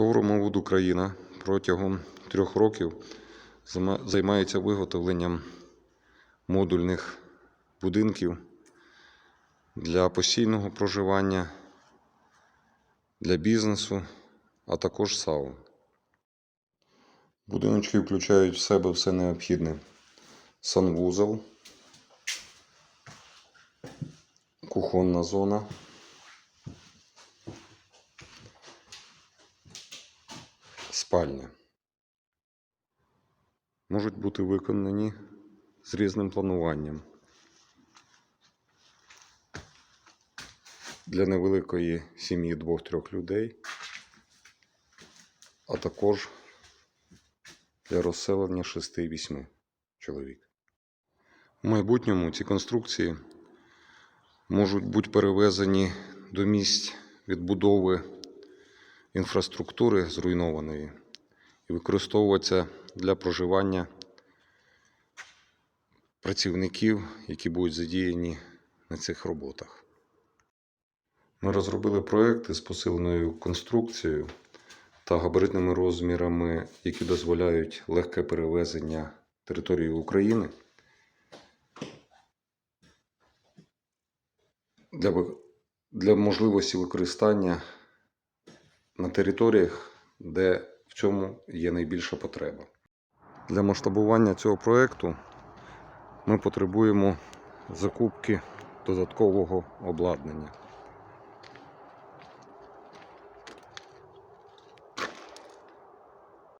Товаромовод Україна протягом трьох років займається виготовленням модульних будинків для постійного проживання, для бізнесу, а також САУ. Будиночки включають в себе все необхідне: санвузол, кухонна зона. Спальня. Можуть бути виконані з різним плануванням. Для невеликої сім'ї двох-трьох людей, а також для розселення 6-8 чоловік. В майбутньому ці конструкції можуть бути перевезені до місць відбудови інфраструктури зруйнованої і використовуватися для проживання працівників, які будуть задіяні на цих роботах. Ми розробили проекти з посиленою конструкцією та габаритними розмірами, які дозволяють легке перевезення території України для, для можливості використання на територіях, де в цьому є найбільша потреба. Для масштабування цього проєкту ми потребуємо закупки додаткового обладнання.